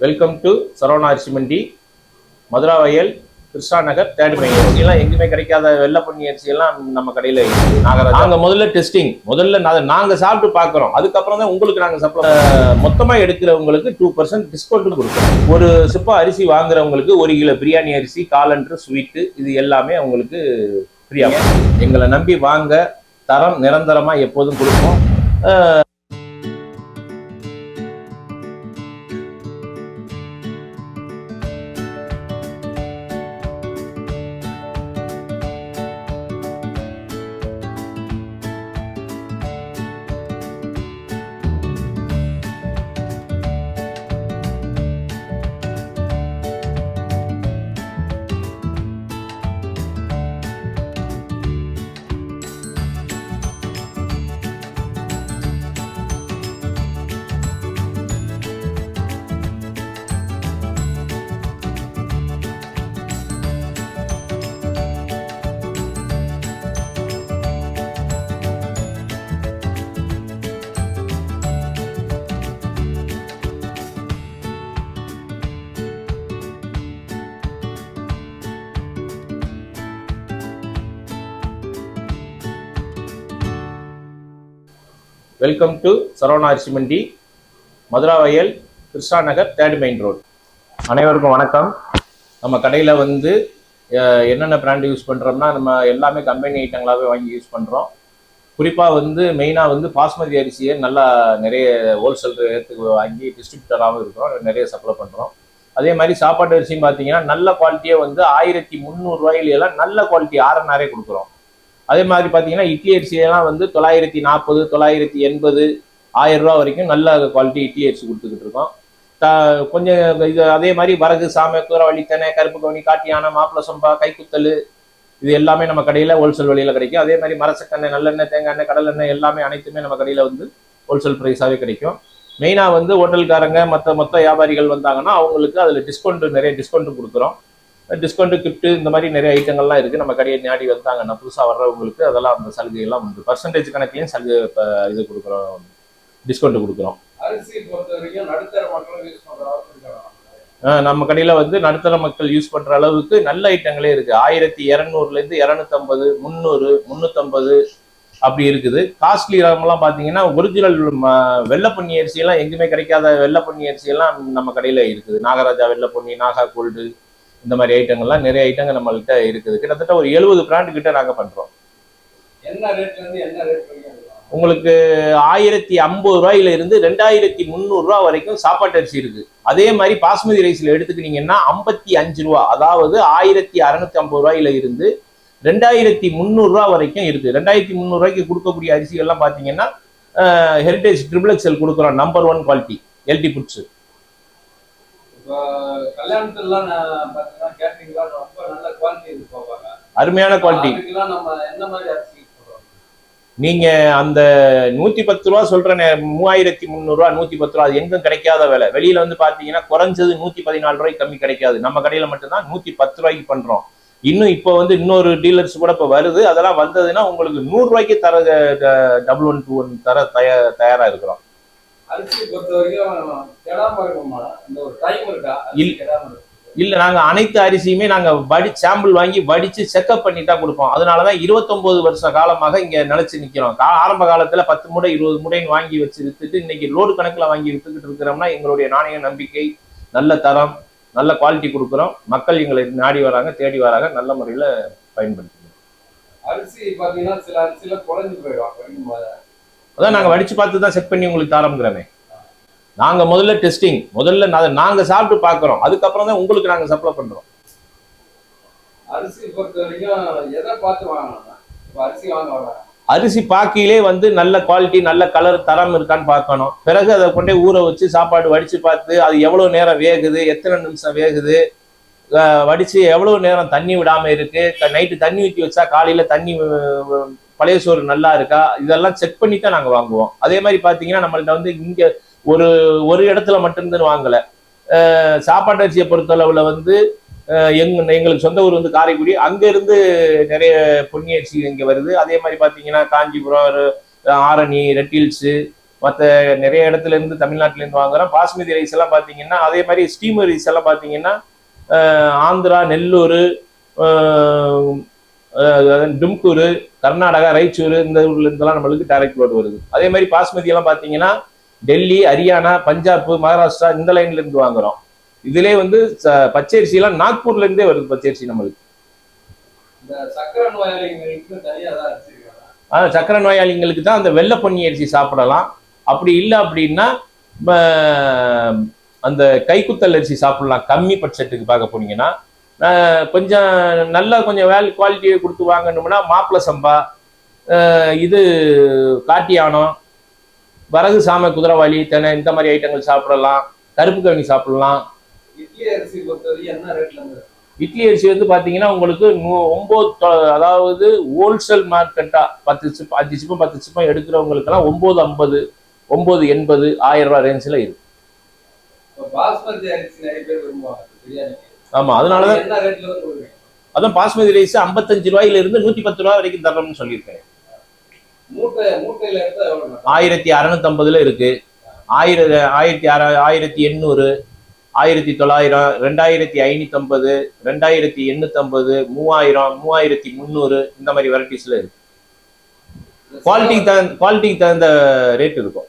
Welcome to Saravana அரிசி மண்டி மதுரா வயல் கிருஷ்ணா நகர் தேர்ட் மைல் அரிசியெல்லாம் எங்கேயுமே கிடைக்காத வெள்ளை பொன்னி அரிசியெல்லாம் நம்ம கடையில் இருக்குது நாகராஜ். நாங்க முதல்ல டெஸ்டிங் முதல்ல நா- நாங்க சாப்பிட்டு பார்க்குறோம். அதுக்கப்புறம் தான் உங்களுக்கு நாங்கள் சப்ளை மொத்தமாக எடுக்கிறவங்களுக்கு டூ பர்சன்ட் டிஸ்கவுண்ட் கொடுக்குறோம். ஒரு சிப்பா அரிசி வாங்குறவங்களுக்கு ஒரு கிலோ பிரியாணி அரிசி காலண்டர் ஸ்வீட்டு இது எல்லாமே அவங்களுக்கு ஃப்ரீயாக எங்களை நம்பி வாங்க தரம் நிரந்தரமா எப்போதும் கொடுப்போம். வெல்கம் டு சரவணா அரிசி மண்டி மதுரா வயல் Krishna Nagar third main road அனைவருக்கும் வணக்கம். நம்ம கடையில் வந்து என்னென்ன பிராண்ட் யூஸ் பண்ணுறோம்னா நம்ம எல்லாமே கம்பெனி ஐட்டங்களாகவே வாங்கி யூஸ் பண்ணுறோம் குறிப்பாக வந்து மெயினாக வந்து பாஸ்மதி அரிசியை நல்லா நிறைய ஹோல்சேல் ரேட்டுக்கு வாங்கி டிஸ்ட்ரிபியூட்டராகவும் இருக்கிறோம். நிறைய சப்ளை பண்ணுறோம் அதே மாதிரி சாப்பாட்டு அரிசியும் பார்த்தீங்கன்னா நல்ல குவாலிட்டியே வந்து ஆயிரத்தி முந்நூறுரூவாயிலாம் நல்ல குவாலிட்டி ஆர்என்ஆரே கொடுக்குறோம். அதே மாதிரி பார்த்தீங்கன்னா இட்லி அரிசியெல்லாம் வந்து தொள்ளாயிரத்தி நாற்பது தொள்ளாயிரத்தி எண்பது ஆயிரம் ரூபா வரைக்கும் நல்ல குவாலிட்டி இட்லி அரிசி கொடுத்துக்கிட்டு இருக்கோம். த- கொஞ்சம் இது அதே மாதிரி வரகு சாமை கூரவள்ளி தெனை கருப்பு கவனி காட்டியான மாப்பிள சம்பா கைக்குத்தல் இது எல்லாமே நம்ம கடையில் ஹோல்சேல் வழியில் கிடைக்கும். அதே மாதிரி மரசக்கெண்ணெய் நல்லெண்ணெய் தேங்காய் எண்ணெய் கடலெண்ணெய் எல்லாமே அனைத்துமே நம்ம கடையில் வந்து ஹோல்சேல் ப்ரைஸாகவே கிடைக்கும். மெயினாக வந்து ஹோட்டல்காரங்க மற்ற மொத்த வியாபாரிகள் வந்தாங்கன்னா அவங்களுக்கு அதில் டிஸ்கவுண்ட் நிறைய டிஸ்கவுண்ட் கொடுக்குறோம். டிஸ்கவுண்ட் கிஃப்ட் இந்த மாதிரி நிறைய ஐட்டங்கள்லாம் இருக்குது நம்ம கடையை நாடி வந்தாங்கன்னா புதுசாக வர்றவங்களுக்கு அதெல்லாம் அந்த சலுகைகள்லாம் உண்டு. பர்சன்டேஜ் கணக்குலையும் சலுகை இப்போ இது கொடுக்குறோம். டிஸ்கவுண்ட் கொடுக்குறோம். நம்ம கடையில் வந்து நடுத்தர மக்கள் யூஸ் பண்ணுற அளவுக்கு நல்ல ஐட்டங்களே இருக்குது ஆயிரத்தி இரநூறுலேருந்து இரநூத்தம்பது முந்நூறு முந்நூற்றம்பது அப்படி இருக்குது. காஸ்ட்லி ரகம்லாம் பார்த்தீங்கன்னா ஒரிஜினல் வெள்ளை பொன்னி அரிசியெல்லாம் எங்கேயுமே கிடைக்காத வெள்ளை பொன்னி அரிசியெல்லாம் நம்ம கடையில் இருக்குது. நாகராஜா வெள்ளை பொன்னி நாகா கோல்டு இந்த மாதிரி ஐட்டங்கள்லாம் நிறைய ஐட்டங்கள் நம்மள்கிட்ட இருக்குது. கிட்டத்தட்ட ஒரு எழுபது பிராண்ட் கிட்ட நாங்கள் பண்ணுறோம் என்ன ரேட்ல இருந்து என்ன ரேட் உங்களுக்கு ஆயிரத்தி ஐம்பது ரூபாயில இருந்து ரெண்டாயிரத்தி முந்நூறு ரூபா வரைக்கும் சாப்பாட்டு அரிசி இருக்கு. அதே மாதிரி பாஸ்மதி ரைஸ்ல எடுத்துக்கிட்டீங்கன்னா ஐம்பத்தி அஞ்சு ரூபா. அதாவது ஆயிரத்தி அறுநூத்தி ஐம்பது ரூபாயில இருந்து ரெண்டாயிரத்தி முந்நூறு ரூபா வரைக்கும் இருக்கு. ரெண்டாயிரத்தி முந்நூறு ரூபாய்க்கு கொடுக்கக்கூடிய அரிசிகள்லாம் பாத்தீங்கன்னா ஹெரிடேஜ் ட்ரிபிள் எக்ஸல் கொடுக்குறோம். Number one quality LT foods இப்போ கல்யாணத்துலாம் நான் பார்த்தீங்கன்னா கேட்டரிங்லாம் ரொம்ப நல்ல குவாலிட்டி இது போவாங்க அருமையான குவாலிட்டி நீங்க அந்த நூத்தி பத்து ரூபா சொல்ற மூவாயிரத்தி முந்நூறு ரூபா நூத்தி பத்து ரூபா அது எங்கும் கிடைக்காத விலை. வெளியில வந்து பாத்தீங்கன்னா குறைஞ்சது நூத்தி பதினாலு ரூபாய்க்கு கம்மி கிடைக்காது. நம்ம கடையில மட்டும்தான் நூத்தி பத்து ரூபாய்க்கு பண்றோம். இன்னும் இப்போ வந்து இன்னொரு டீலர்ஸ் கூட இப்போ வருது. அதெல்லாம் வந்ததுன்னா உங்களுக்கு நூறு ரூபாய்க்கு தர டபுள் ஒன் டூ ஒன் தர தயா தயாரா இருக்கிறோம். அரிசி பொறுத்த வரைக்கும் கெடாம இருக்குமா இந்த ஒரு டைம் இருக்கா? அரிசி இல்ல. கெடாம இருக்கு இல்ல நாங்க அனைத்து அரிசியுமே நாங்க வடி சாம்பிள் வாங்கி வடிச்சு செக்அப் பண்ணி தான் கொடுப்போம். அதனாலதான் இருபத்தொன்பது வருஷ காலமாக இங்க நிலைச்சு நிக்கிறோம். கா- ஆரம்ப காலத்துல பத்து மூடை இருபது மூடைன்னு வாங்கி வச்சு வித்துட்டு இன்னைக்கு லோடு கணக்குல வாங்கி வித்துக்கிட்டு இருக்கிறோம்னா எங்களுடைய நாணய நம்பிக்கை நல்ல தரம் நல்ல குவாலிட்டி கொடுக்குறோம். மக்கள் எங்களை நாடி வராங்க தேடி வராங்க நல்ல முறையில பயன்படுத்துகிறோம். அரிசி பாத்தீங்கன்னா சில அரிசியில குறைஞ்சு போயிடும். அதான் நாங்க வடிச்சு பார்த்து தான் செக் பண்ணி உங்களுக்கு தரோங்கிறமே நாங்க முதல்ல டெஸ்டிங் முதல்ல நாங்க சாப்பிட்டு பார்க்குறோம். அதுக்கப்புறம் தான் உங்களுக்கு நாங்க சப்ளை பண்றோம். அரிசி பொறுத்த வரைக்கும் எதை பார்த்து வாங்கணும்? இப்போ அரிசி வாங்க வர்றாங்க அரிசி பாக்கியிலே வந்து நல்ல குவாலிட்டி நல்ல கலர் தரம் இருக்கான்னு பார்க்கணும். பிறகு அதை கொண்டே ஊற வச்சு சாப்பாடு வடிச்சு பார்த்து அது எவ்வளவு நேரம் வேகுது எத்தனை நிமிஷம் வேகுது வடிச்சு எவ்வளவு நேரம் தண்ணி விடாம இருக்கு நைட்டு தண்ணி ஊற்றி வச்சா காலையில தண்ணி பழைய சோறு நல்லா இருக்கா? இதெல்லாம் செக் பண்ணி தான் நாங்கள் வாங்குவோம். அதே மாதிரி பார்த்தீங்கன்னா நம்மள்ட்ட வந்து இங்கே ஒரு ஒரு இடத்துல மட்டும்தான் வாங்கலை. சாப்பாட்டு அரிசியை பொறுத்தளவில் வந்து எங் எங்களுக்கு சொந்த ஊர் வந்து காரைக்குடி. அங்கேருந்து நிறைய பொன்னி அரிசி இங்கே வருது. அதே மாதிரி பார்த்தீங்கன்னா காஞ்சிபுரம் ஆரணி ரெட்டில்ஸு மற்ற நிறைய இடத்துல இருந்து தமிழ்நாட்டிலேருந்து வாங்குறோம். பாஸ்மதி ரைஸ் எல்லாம் பார்த்தீங்கன்னா அதே மாதிரி ஸ்டீமர் ரைஸ் எல்லாம் பார்த்தீங்கன்னா ஆந்திரா நெல்லூர் டும்கூர் கர்நாடகா ராய்ச்சூர் இந்த ஊர்ல இருந்தெல்லாம் நம்மளுக்கு டைரக்ட் லோடு வருது. அதே மாதிரி பாஸ்மதி எல்லாம் பார்த்தீங்கன்னா டெல்லி ஹரியானா பஞ்சாப் மகாராஷ்டிரா இந்த லைன்ல இருந்து வாங்குறோம். இதுலயே வந்து பச்சரிசி எல்லாம் நாக்பூர்ல இருந்தே வருது பச்சரிசி நம்மளுக்கு. இந்த சக்கரை நோயாளிங்களுக்கு தான் அந்த வெள்ளை பொன்னி அரிசி சாப்பிடலாம். அப்படி இல்லை அப்படின்னா அந்த கைக்குத்தல் அரிசி சாப்பிடலாம். கம்மி பட்ஜெட்டுக்கு பார்க்க போனீங்கன்னா கொஞ்சம் நல்லா கொஞ்சம் வேல் குவாலிட்டியை கொடுத்து வாங்கணும்னா மாப்பிள சம்பா இது காட்டியானம் வரகு சாம குதிரவாளி தெனை இந்த மாதிரி ஐட்டங்கள் சாப்பிடலாம் கருப்பு கவனி சாப்பிடலாம். இட்லி அரிசி வந்து பார்த்தீங்கன்னா உங்களுக்கு நூ- ஒன்பது தொ- அதாவது ஹோல்சேல் மார்க்கெட்டா பத்து சிப்பம் அஞ்சு சிப்பம் பத்து சிப்பம் எடுக்கிறவங்களுக்கெல்லாம் ஒன்பது ஐம்பது ஒன்பது எண்பது ஆயிரம் ரூபாய் ரேஞ்சில் இருக்கு. பாஸ்மதி அரிசி நிறைய பேர் விரும்புவாங்க ஆமா அதனால தான் என்ன ரேட்ல இருந்து கொடுக்குறீங்க அதான் பாஸ்மதி ரைஸ் ஐம்பத்தஞ்சு ரூபாயில இருந்து நூத்தி பத்து ரூபா வரைக்கும் தரணும்னு சொல்லியிருக்கேன். ஆயிரத்தி அறநூத்தம்பதுல இருக்கு. ஆயிர ஆயிரத்தி அற ஆயிரத்தி எண்ணூறு ஆயிரத்தி தொள்ளாயிரம் ரெண்டாயிரத்தி ஐநூத்தம்பது ரெண்டாயிரத்தி எண்ணூத்தம்பது மூவாயிரம் மூவாயிரத்தி முந்நூறு இந்த மாதிரி வெரைட்டிஸ்ல இருக்கு. குவாலிட்டிக்கு தகுந்த குவாலிட்டிக்கு தகுந்த ரேட் இருக்கும்.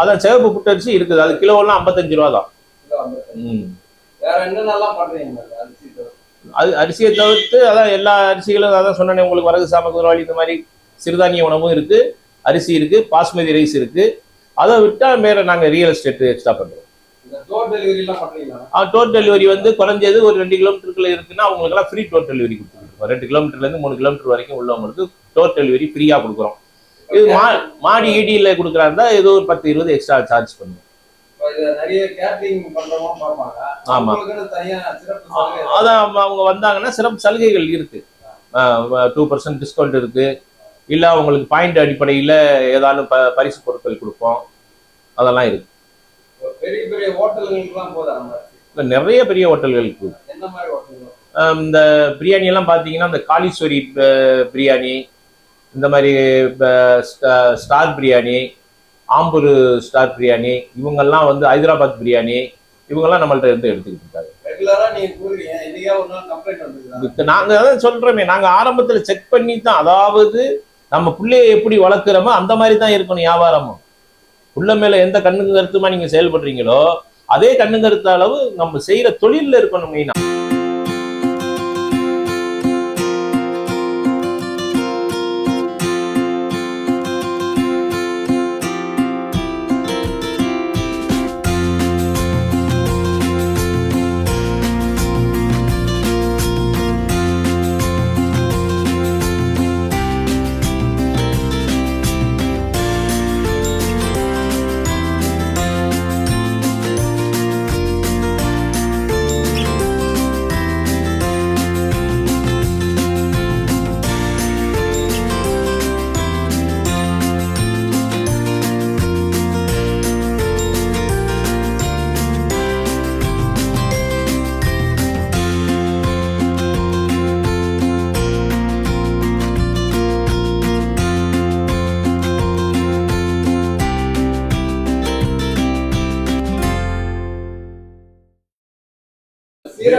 அதான் சிவப்பு புட்டரிசி இருக்குது. அது கிலோவெல்லாம் ஐம்பத்தஞ்சு ரூபா தான் ஐம்பது. வேற என்னென்னலாம் பண்றீங்க? அது அரிசியை தவிர்த்து அதான் எல்லா அரிசிகளும் அதான் சொன்னேனே உங்களுக்கு வரகு சாம குதிரவாளி இந்த மாதிரி சிறுதானிய உணவும் இருக்கு அரிசி இருக்கு பாஸ்மதி ரைஸ் இருக்கு. அதை விட்டா வேற நாங்க ரியல் எஸ்டேட் எக்ஸ்ட்ரா பண்றோம். டோர் டெலிவரி வந்து குறைஞ்சது ஒரு ரெண்டு கிலோமீட்டருக்குள்ள இருக்குன்னா அவங்களுக்கெல்லாம் ஃப்ரீ டோர் டெலிவரி கொடுத்துருக்கோம் ரெண்டு கிலோமீட்டர்ல இருந்து மூணு கிலோமீட்டர் வரைக்கும் உள்ளவங்களுக்கு டோர் டெலிவரி ஃப்ரீயா கொடுக்குறோம். இது மா மாடி ஈடியில கொடுக்குறாருந்தா ஏதோ ஒரு பத்து இருபது எக்ஸ்ட்ரா சார்ஜ் பண்ணுவோம். அதான் அவங்க- வந்தாங்கன்னா சிறப்பு சலுகைகள் இருக்கு. டூ பர்சன்ட் டிஸ்கவுண்ட் இருக்கு. இல்ல அவங்களுக்கு பாயிண்ட் அடிப்படையில ஏதாலும் ப பரிசு பொருட்கள் கொடுப்போம். அதெல்லாம் இருக்கு. பெரிய பெரிய ஹோட்டல்களுக்குலாம் நிறைய பெரிய ஹோட்டல்கள் இருக்கு. என்ன மாதிரி ஹோட்டல்கள்? ஆஹ் இந்த பிரியாணி எல்லாம் பார்த்தீங்கன்னா இந்த காளீஸ்வரி பிரியாணி இந்த மாதிரி ஸ்டார் பிரியாணி ஆம்பூர் ஸ்டார் பிரியாணி இவங்கெல்லாம் வந்து ஹைதராபாத் பிரியாணி இவங்கெல்லாம் நம்மள்ட்ட இருந்து எடுத்துக்கிட்டு இருக்காங்க. அதான் சொல்றோமே நாங்க ஆரம்பத்துல செக் பண்ணி தான் அதாவது நம்ம பிள்ளைய எப்படி வளர்க்குறோமோ அந்த மாதிரி தான் இருக்கணும் வியாபாரமும். புள்ள மேல எந்த கண்ணுங்க கருத்துமா நீங்க செயல்படுறீங்களோ அதே கண்ணு கருத்து அளவு நம்ம செய்யற தொழில்ல இருக்கணும் மெயினா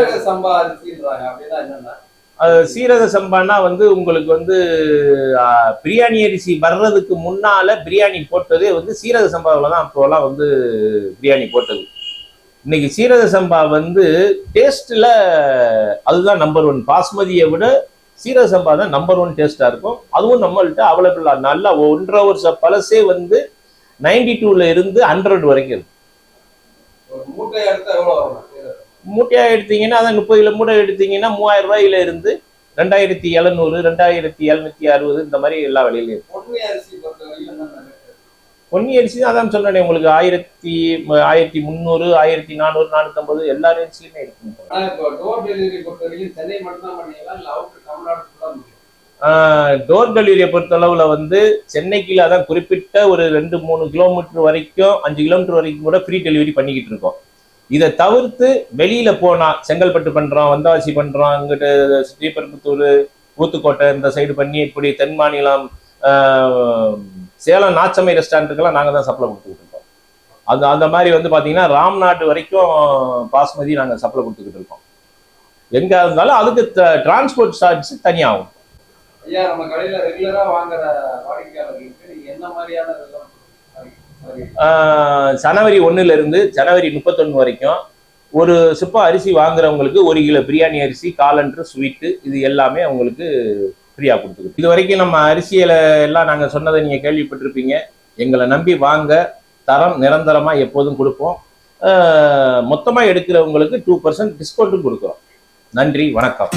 சீரக சம்பா அரிசின்றாங்க அப்படின்னா என்னன்னா அது சீரக சம்பானா வந்து உங்களுக்கு வந்து பிரியாணி அரிசி வர்றதுக்கு முன்னால பிரியாணி போட்டதே வந்து சீரக சம்பாவில் தான் அப்போலாம் வந்து பிரியாணி போட்டது. இன்னைக்கு சீரக சம்பா வந்து டேஸ்ட்ல அதுதான் நம்பர் ஒன் பாஸ்மதியை விட சீரக சம்பா தான் நம்பர் ஒன் டேஸ்டா இருக்கும். அதுவும் நம்மள்ட்ட அவைலபிளா நல்லா ஒன்றரை வருஷம் பழசே வந்து நைன்டி டூல இருந்து ஹண்ட்ரட் வரைக்கும் இருக்கு. மூட்டை வரும்? சீரக மூட்டையா எடுத்தீங்கன்னா அதான் முப்பது கிலோ மூட்டை எடுத்தீங்கன்னா மூவாயிரம் ரூபாயில இருந்து ரெண்டாயிரத்தி எழுநூறு ரெண்டாயிரத்தி எழுநூத்தி அறுபது இந்த மாதிரி எல்லா விலையிலும் இருக்கு. பொன்னி அரிசி தான் அதான் சொன்னேன் உங்களுக்கு ஆயிரத்தி ஆயிரத்தி முந்நூறு ஆயிரத்தி நானூறு நானூத்தம்பது எல்லா ரேஞ்ச்லயுமே இருக்கு ஆனா இப்போ டோர் டெலிவரி பொறுத்த வரைக்கும் சென்னை மட்டும் தான் பண்ணீங்களா இல்ல அவுட் தமிழ்நாடு ஃபுல்லா முடியும்? டோர் டெலிவரியை பொறுத்தளவுல வந்து சென்னைக்குள்ள அதான் குறிப்பிட்ட ஒரு ரெண்டு மூணு கிலோமீட்டர் வரைக்கும் அஞ்சு கிலோமீட்டர் வரைக்கும் கூட ஃப்ரீ டெலிவரி பண்ணிக்கிட்டு இருக்கோம். இதை தவிர்த்து வெளியில போனா செங்கல்பட்டு பண்றோம் வந்தாசி பண்றோம் அங்கிட்டு ஸ்ரீபெரும்புத்தூர் ஊத்துக்கோட்டை இந்த சைடு பண்ணி இப்படி தென் மாநிலம் சேலம் நாச்சமை ரெஸ்டாரண்ட்டுக்கெல்லாம் நாங்கள் தான் சப்ளை கொடுத்துக்கிட்டு இருக்கோம். அந்த அந்த மாதிரி வந்து பார்த்தீங்கன்னா ராம்நாட்டு வரைக்கும் பாஸ்மதி நாங்கள் சப்ளை கொடுத்துக்கிட்டு இருக்கோம். எங்கே இருந்தாலும் அதுக்கு டிரான்ஸ்போர்ட் சார்ஜ் தனியாகும். ஐயா நம்ம கடையில் ரெகுலராக வாங்குற வாடிக்கையாளர்களுக்கு என்ன மாதிரியான ஜனவரி ஒன்றுலேருந்து இருந்து ஜனவரி முப்பத்தொன்று வரைக்கும் ஒரு சிப்பா அரிசி வாங்குறவங்களுக்கு ஒரு கிலோ பிரியாணி அரிசி காலண்டர் ஸ்வீட்டு இது எல்லாமே அவங்களுக்கு ஃப்ரீயாக கொடுத்துருக்கு இது வரைக்கும் நம்ம அரிசியில் எல்லாம் நாங்கள் சொன்னதை நீங்கள் கேள்விப்பட்டிருப்பீங்க. எங்களை நம்பி வாங்க தரம் நிரந்தரமாக எப்போதும் கொடுப்போம். மொத்தமாக எடுக்கிறவங்களுக்கு டூ பர்சன்ட் டிஸ்கவுண்ட்டும் கொடுக்குறோம். நன்றி வணக்கம்.